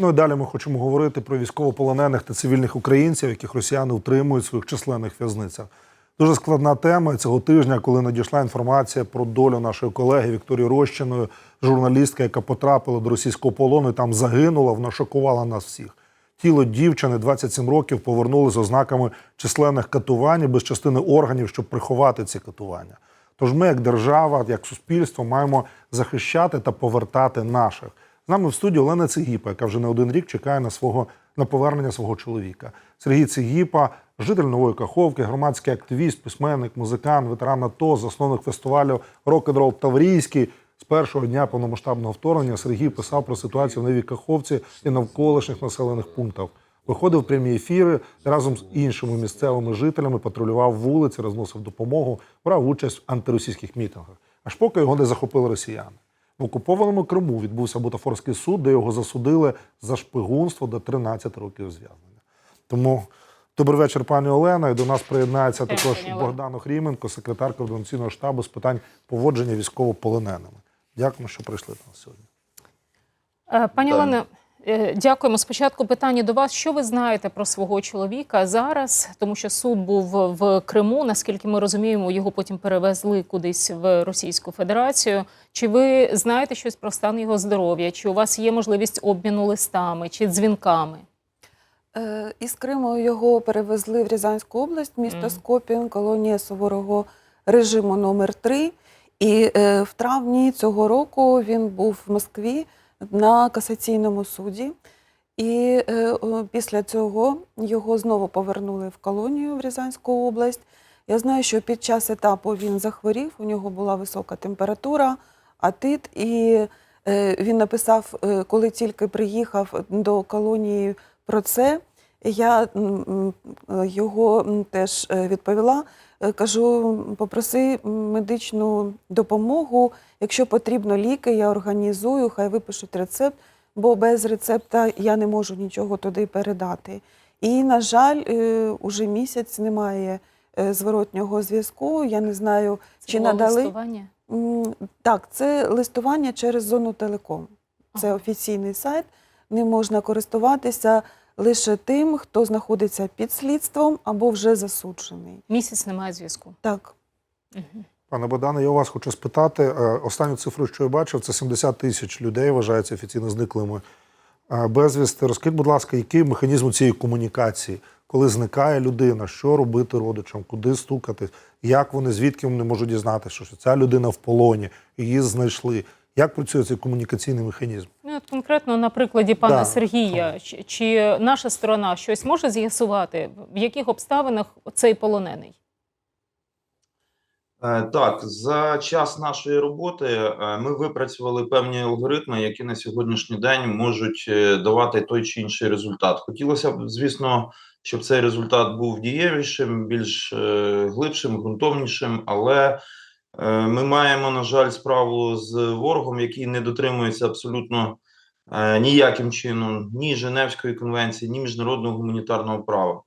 Ну і далі ми хочемо говорити про військовополонених та цивільних українців, яких росіяни утримують в своїх численних в'язницях. Дуже складна тема цього тижня, коли надійшла інформація про долю нашої колеги Вікторії Рощиної, журналістка, яка потрапила до російського полону і там загинула. Вона шокувала нас всіх. Тіло дівчини 27 років повернули з ознаками численних катувань без частини органів, щоб приховати ці катування. Тож ми, як держава, як суспільство, маємо захищати та повертати наших. З нами в студії Олена Цигіпа, яка вже не один рік чекає на свого на повернення свого чоловіка. Сергій Цигіпа, житель нової Каховки, громадський активіст, письменник, музикант, ветеран АТО, засновник фестивалю Рок-н-рол Таврійський. З першого дня повномасштабного вторгнення Сергій писав про ситуацію в Новій Каховці і навколишніх населених пунктах. Виходив прямі ефіри разом з іншими місцевими жителями, патрулював вулиці, розносив допомогу, брав участь в антиросійських мітингах. Аж поки його не захопили росіяни. В окупованому Криму відбувся бутафорський суд, де його засудили за шпигунство до 13 років зв'язнення. Тому добрий вечір, пані Олена. І до нас приєднається Дякую, також. Богдан Охріменко, секретар координаційного штабу з питань поводження військовополоненими. Дякуємо, що прийшли до нас сьогодні. Е, Пані Олено, дякуємо. Спочатку питання до вас. Що ви знаєте про свого чоловіка зараз? Тому що суд був в Криму. Наскільки ми розуміємо, його потім перевезли кудись в Російську Федерацію. Чи ви знаєте щось про стан його здоров'я? Чи у вас є можливість обміну листами чи дзвінками? Е, Із Криму його перевезли в Рязанську область, місто Мгм. Скопін, колонія суворого режиму номер 3 І е, в травні цього року він був в Москві на касаційному суді. І е, після цього його знову повернули в колонію в Рязанську область. Я знаю, що під час етапу він захворів, у нього була висока температура, атит, і е, він написав, е, коли тільки приїхав до колонії про це. Я його теж відповіла. Е, Кажу, попроси медичну допомогу. Якщо потрібно ліки, я організую, хай випишуть рецепт, бо без рецепта я не можу нічого туди передати. І, на жаль, е, уже місяць немає е, зворотнього зв'язку. Я не знаю, Це чи було надали. листування? Так, це листування через зону телеком. Це Ага. офіційний сайт. Ним можна користуватися лише тим, хто знаходиться під слідством або вже засуджений. Місяць немає зв'язку. Так. Пане Богдане, я у вас хочу спитати. е, Останню цифру, що я бачив, це 70 тисяч людей вважаються офіційно зниклими е, безвісти. Розкажіть, будь ласка, який механізм цієї комунікації, коли зникає людина, що робити родичам, куди стукати, як вони, звідки вони можуть дізнатися, що ця людина в полоні, її знайшли. Як працює цей комунікаційний механізм? От конкретно на прикладі пана Да. Сергія, чи, чи наша сторона щось може з'ясувати, в яких обставинах цей полонений? Е, Так, за час нашої роботи е, ми випрацювали певні алгоритми, які на сьогоднішній день можуть е, давати той чи інший результат. Хотілося б, звісно, щоб цей результат був дієвішим, більш глибшим, ґрунтовнішим, але ми маємо, на жаль, справу з ворогом, який не дотримується абсолютно ніяким чином ні Женевської конвенції, ні міжнародного гуманітарного права.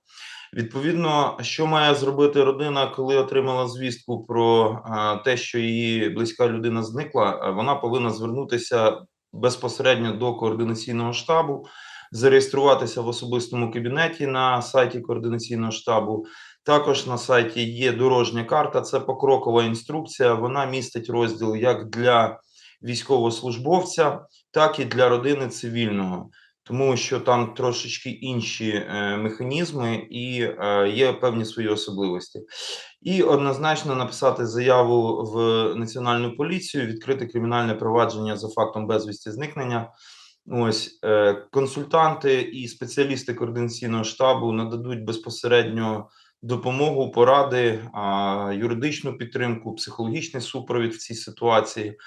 Відповідно, що має зробити родина, коли отримала звістку про е, те, що її близька людина зникла, Е, вона повинна звернутися безпосередньо до координаційного штабу, зареєструватися в особистому кабінеті на сайті координаційного штабу. Також на сайті є дорожня карта, це покрокова інструкція. Вона містить розділ як для військовослужбовця, так і для родини цивільного тому що там трошечки інші е, механізми і е, є певні свої особливості. І однозначно написати заяву в національну поліцію, відкрити кримінальне провадження за фактом безвісті зникнення. Ось е, консультанти і спеціалісти координаційного штабу нададуть безпосередньо допомогу, поради, юридичну підтримку, психологічний супровід в цій ситуації.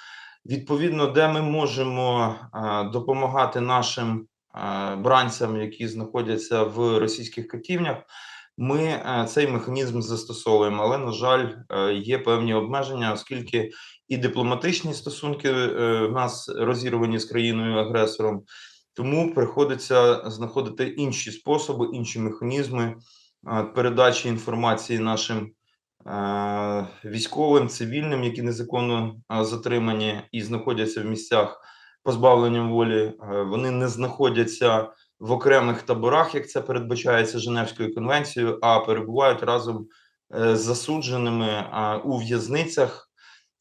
Відповідно, де ми можемо допомагати нашим бранцям, які знаходяться в російських катівнях, ми е, цей механізм застосовуємо. Але на жаль, е, є певні обмеження, оскільки і дипломатичні стосунки е, в нас розірвані з країною агресором, тому приходиться знаходити інші способи, інші механізми передачі інформації нашим. Військовим, цивільним, які незаконно затримані і знаходяться в місцях позбавленням волі. Е, Вони не знаходяться в окремих таборах, як це передбачається Женевською конвенцією, а перебувають разом е, з засудженими у в'язницях.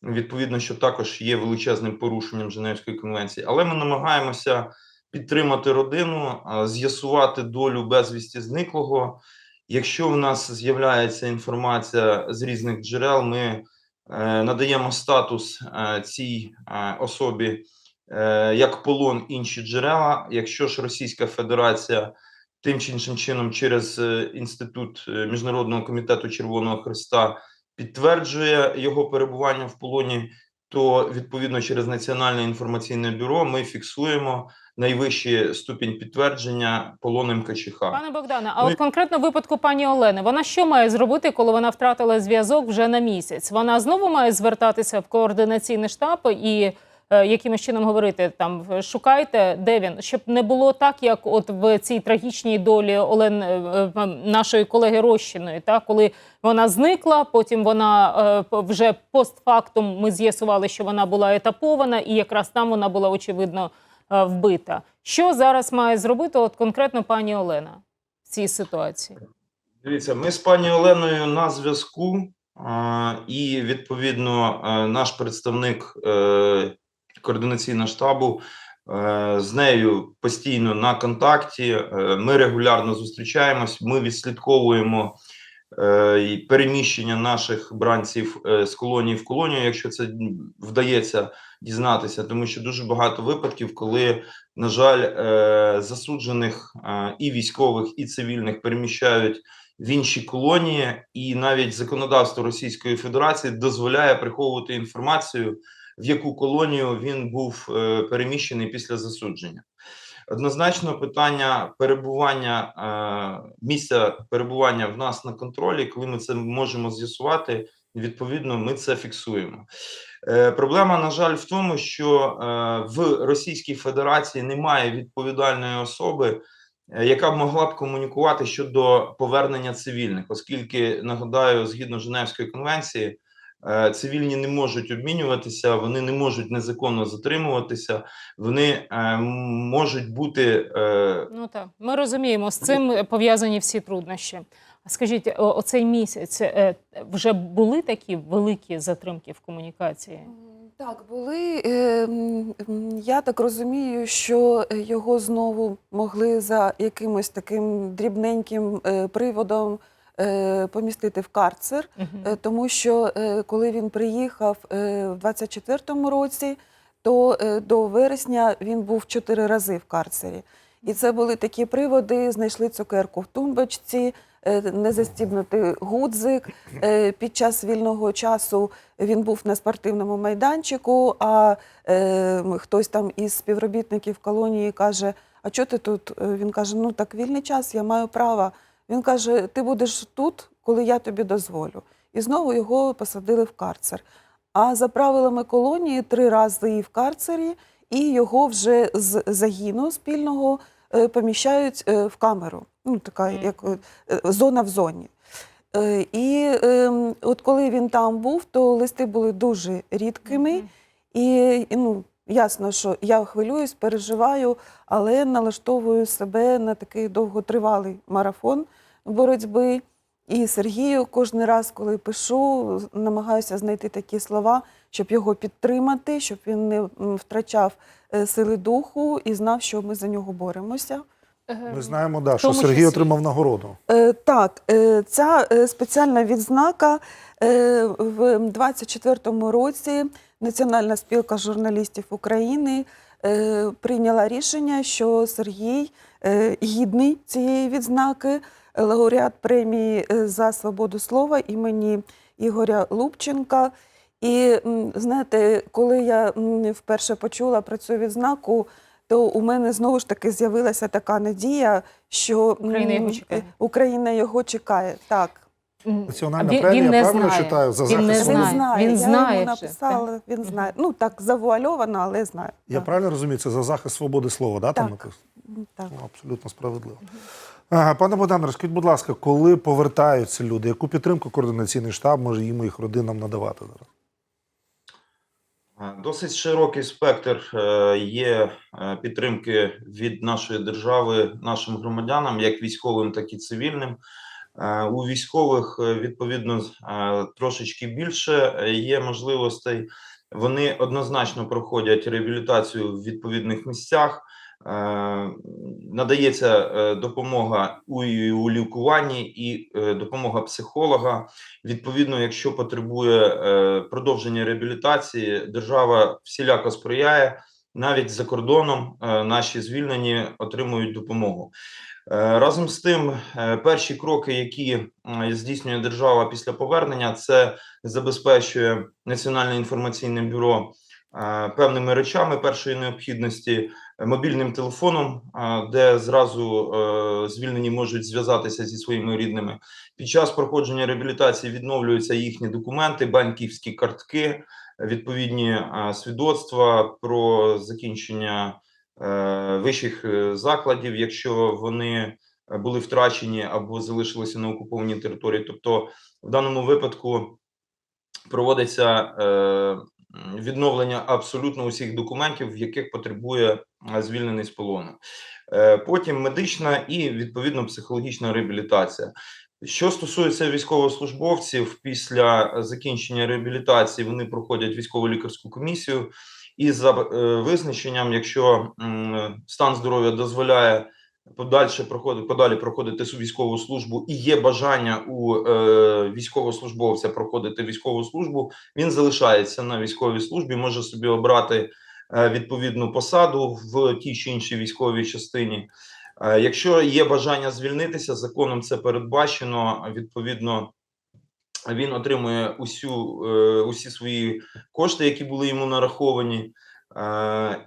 Відповідно, що також є величезним порушенням Женевської конвенції, але ми намагаємося підтримати родину, з'ясувати долю безвісті зниклого. Якщо в нас з'являється інформація з різних джерел, ми е, надаємо статус е, цій е, особі як полон інші джерела. Якщо ж Російська Федерація тим чи іншим чином через інститут Міжнародного комітету Червоного Христа підтверджує його перебування в полоні, то відповідно через Національне інформаційне бюро ми фіксуємо найвищий ступінь підтвердження полоном КЧХ. Пане Богдане, а Ну, от конкретно в випадку пані Олени, вона що має зробити, коли вона втратила зв'язок вже на місяць? Вона знову має звертатися в координаційний штаб і е, якимось чином говорити там шукайте, де він, щоб не було так, як от в цій трагічній долі Олен е, е, нашої колеги Рощиної, та коли вона зникла, потім вона е, вже постфактум ми з'ясували, що вона була етапована, і якраз там вона була очевидно вбита. Що зараз має зробити от конкретно пані Олена в цій ситуації? Дивіться, ми з пані Оленою на зв'язку, і відповідно е, наш представник е, координаційного штабу е, з нею постійно на контакті. Е, Ми регулярно зустрічаємось, ми відслідковуємо е, переміщення наших бранців е, з колонії в колонію, якщо це вдається дізнатися, тому що дуже багато випадків, коли на жаль, е, засуджених е, і військових, і цивільних переміщають в інші колонії, і навіть законодавство Російської Федерації дозволяє приховувати інформацію, в яку колонію він був е, переміщений після засудження. Однозначно, питання перебування е, місця перебування в нас на контролі, коли ми це можемо з'ясувати, відповідно, ми це фіксуємо. Е, Проблема, на жаль, в тому, що е, в Російській Федерації немає відповідальної особи, яка б могла б комунікувати щодо повернення цивільних, оскільки нагадаю, згідно Женевської конвенції, цивільні не можуть обмінюватися, вони не можуть незаконно затримуватися, вони е, можуть бути е, Ну так, ми розуміємо, з цим пов'язані всі труднощі. А Скажіть, оцей місяць е, вже були такі великі затримки в комунікації? Так, були. Е, Я так розумію, що його знову могли за якимось таким дрібненьким е, приводом е, помістити в карцер. Е, тому що е, коли він приїхав е, в 24-му році, то е, до вересня він був чотири рази в карцері. І це були такі приводи: знайшли цукерку в тумбочці, е, незастібнутий гудзик. Е, Під час вільного часу він був на спортивному майданчику, а е, хтось там із співробітників колонії каже: А чого ти тут? Е, Він каже: Ну так вільний час, я маю право. Він каже: Ти будеш тут, коли я тобі дозволю. І знову його посадили в карцер. А за правилами колонії три рази в карцері, і його вже з загіну спільного е, поміщають е, в камеру. Ну, така як е, зона в зоні. І ем, от коли він там був, то листи були дуже рідкими. І, і ну, ясно, що я хвилююсь, переживаю, але налаштовую себе на такий довготривалий марафон боротьби. І Сергію кожен раз, коли пишу, намагаюся знайти такі слова, щоб його підтримати, щоб він не втрачав е, сили духу і знав, що ми за нього боремося. Ми знаємо, да, що Сергій числі. отримав нагороду. Е, Так, е, ця спеціальна відзнака е, в 24-му році Національна спілка журналістів України е, прийняла рішення, що Сергій е, гідний цієї відзнаки, лауреат премії е, за свободу слова імені Ігоря Лубченка. І знаєте, коли я вперше почула про цю відзнаку, то у мене знову ж таки з'явилася така надія, що Україна його чекає. е, Україна його чекає. Так. Національна він- премія, він не правильно знає. читаю, за Він не захист Він знає. знає, Він я знає йому написала, він знає. Ну так завуальовано, але знає. Я Так. правильно розумію, це за захист свободи слова, да, там Так. написано? Так. Ну, абсолютно справедливо. Пане Богдане, розкажіть, будь ласка, коли повертаються люди, яку підтримку координаційний штаб може їм і їх родинам надавати зараз? Досить широкий спектр е, є е, підтримки від нашої держави нашим громадянам, як військовим, так і цивільним. Е, У військових відповідно трошечки більше є можливостей. Вони однозначно проходять реабілітацію в відповідних місцях. Е, Надається е, допомога у, у лікуванні і е, допомога психолога. Відповідно, якщо потребує продовження реабілітації, держава всіляко сприяє. Навіть за кордоном наші звільнені отримують допомогу. Разом з тим, перші кроки, які здійснює держава після повернення, це забезпечує Національне інформаційне бюро певними речами першої необхідності, мобільним телефоном, де зразу е, звільнені можуть зв'язатися зі своїми рідними. Під час проходження реабілітації відновлюються їхні документи, банківські картки, відповідні е, свідоцтва про закінчення е, вищих закладів, якщо вони були втрачені або залишилися на окупованій території. Тобто, в даному випадку проводиться відновлення абсолютно усіх документів, яких потребує е, звільнений з полону. Е, Потім медична і відповідно психологічна реабілітація. Що стосується військовослужбовців, після закінчення реабілітації вони проходять військово-лікарську комісію, і за е, визначенням, якщо стан здоров'я дозволяє подальше проходити подалі проходити військову службу, і є бажання у е, військовослужбовця проходити військову службу, він залишається на військовій службі, може собі обрати е, відповідну посаду в тій чи іншій військовій частині. Е, Якщо є бажання звільнитися, законом це передбачено. Відповідно, він отримує усю е, усі свої кошти, які були йому нараховані,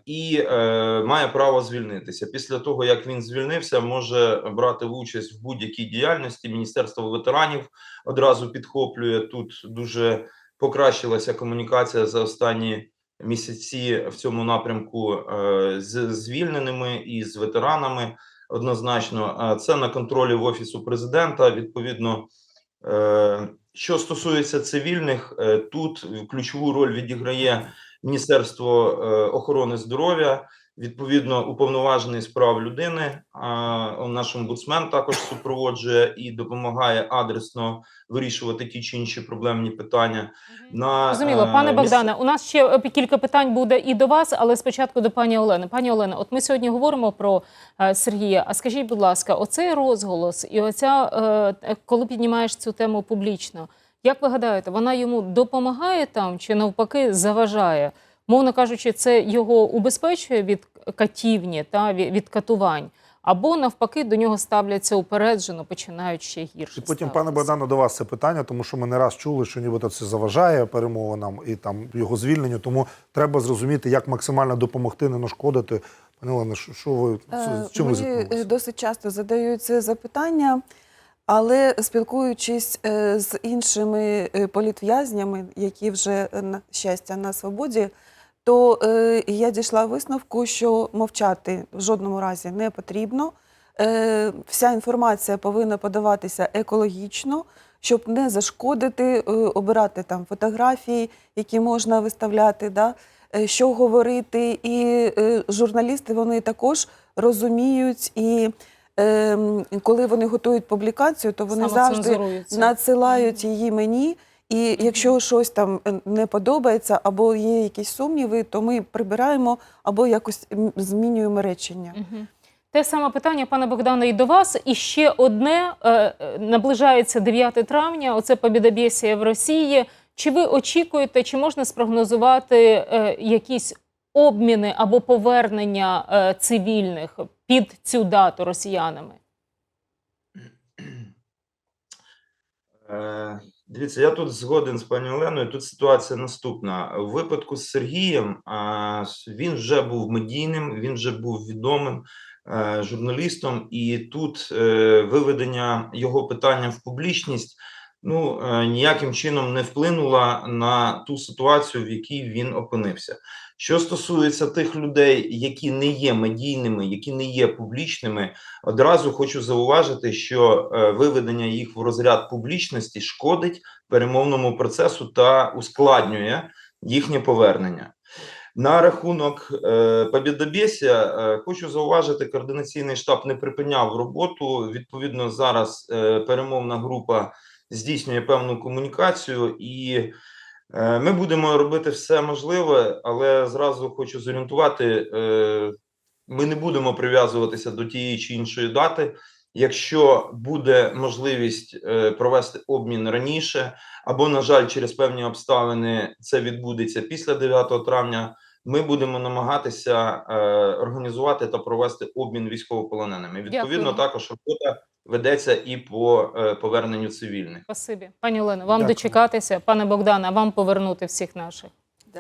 і е, має право звільнитися. Після того як він звільнився, може брати участь в будь-якій діяльності. Міністерство ветеранів одразу підхоплює тут. Дуже покращилася комунікація за останні місяці в цьому напрямку е, з звільненими і з ветеранами. Однозначно, Е, це на контролі в офісу президента. Відповідно, е, що стосується цивільних, е, тут ключову роль відіграє Міністерство е, охорони здоров'я. Відповідно, уповноважений з прав людини. Наш омбудсмен також супроводжує і допомагає адресно вирішувати ті чи інші проблемні питання. На Зрозуміло, е, пане Богдане, у нас ще е, кілька питань буде і до вас, але спочатку до пані Олени. Пані Олена, от ми сьогодні говоримо про Сергія. А скажіть, будь ласка, оцей розголос і оця, коли піднімаєш цю тему публічно, як ви гадаєте, вона йому допомагає там чи навпаки заважає? Мовно кажучи, це його убезпечує від катівні та від, катувань, або навпаки до нього ставляться упереджено, починають ще гірше. І потім, пане? Богдане, до вас це питання, тому що ми не раз чули, що нібито це заважає перемовинам і там його звільненню. Тому треба зрозуміти, як максимально допомогти, не нашкодити. Пане Олено, що, що ви Е, з чим ви Мені досить часто задають це запитання, але спілкуючись е, з іншими е, політв'язнями, які вже е, на щастя на свободі, то я дійшла висновку, що мовчати в жодному разі не потрібно. Вся інформація повинна подаватися екологічно, щоб не зашкодити, обирати там фотографії, які можна виставляти. Да? що говорити, і журналісти вони також розуміють, і коли вони готують публікацію, то вони завжди надсилають її мені. І якщо щось там е, не подобається, або є якісь сумніви, то ми прибираємо або якось змінюємо речення. Те саме питання, пане Богдане, і до вас. І ще одне е, е, наближається 9 травня. Оце побідобєсія в Росії. Чи ви очікуєте, чи можна спрогнозувати якісь обміни або повернення е, цивільних під цю дату росіянами? Е, Дивіться, я тут згоден з пані Оленою. Тут ситуація наступна. У випадку з Сергієм а, він вже був медійним, він вже був відомим е, журналістом, і тут е, виведення його питання в публічність ну е, ніяким чином не вплинула на ту ситуацію, в якій він опинився. Що стосується тих людей, які не є медійними, які не є публічними, Одразу хочу зауважити, що е, виведення їх в розряд публічності шкодить перемовному процесу та ускладнює їхнє повернення. На рахунок е, Побєдобєсія е, хочу зауважити, координаційний штаб не припиняв роботу. Відповідно, зараз е, перемовна група здійснює певну комунікацію, і ми будемо робити все можливе, але зразу хочу зорієнтувати: е, ми не будемо прив'язуватися до тієї чи іншої дати. Якщо буде можливість е, провести обмін раніше, або, на жаль, через певні обставини це відбудеться після 9 травня. Ми будемо намагатися е, організувати та провести обмін військовополоненими. Відповідно, Дякуємо. також робота ведеться і по е, поверненню цивільних. Спасибі. Пані Олено, вам Дякую. дочекатися, пане Богдане, вам повернути всіх наших.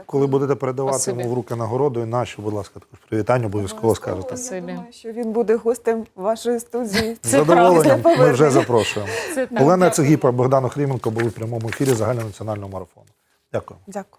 Коли будете передавати Спасибі. йому в руки нагороду, і наші, будь ласка, також привітання обов'язково скажете. Я думаю, що він буде гостем вашої студії. З Це задоволенням ми вже запрошуємо. Це Олена дякую. Цегіпа, Богдан Охріменко були в прямому ефірі загальнонаціонального марафону. Дякую. Дякую.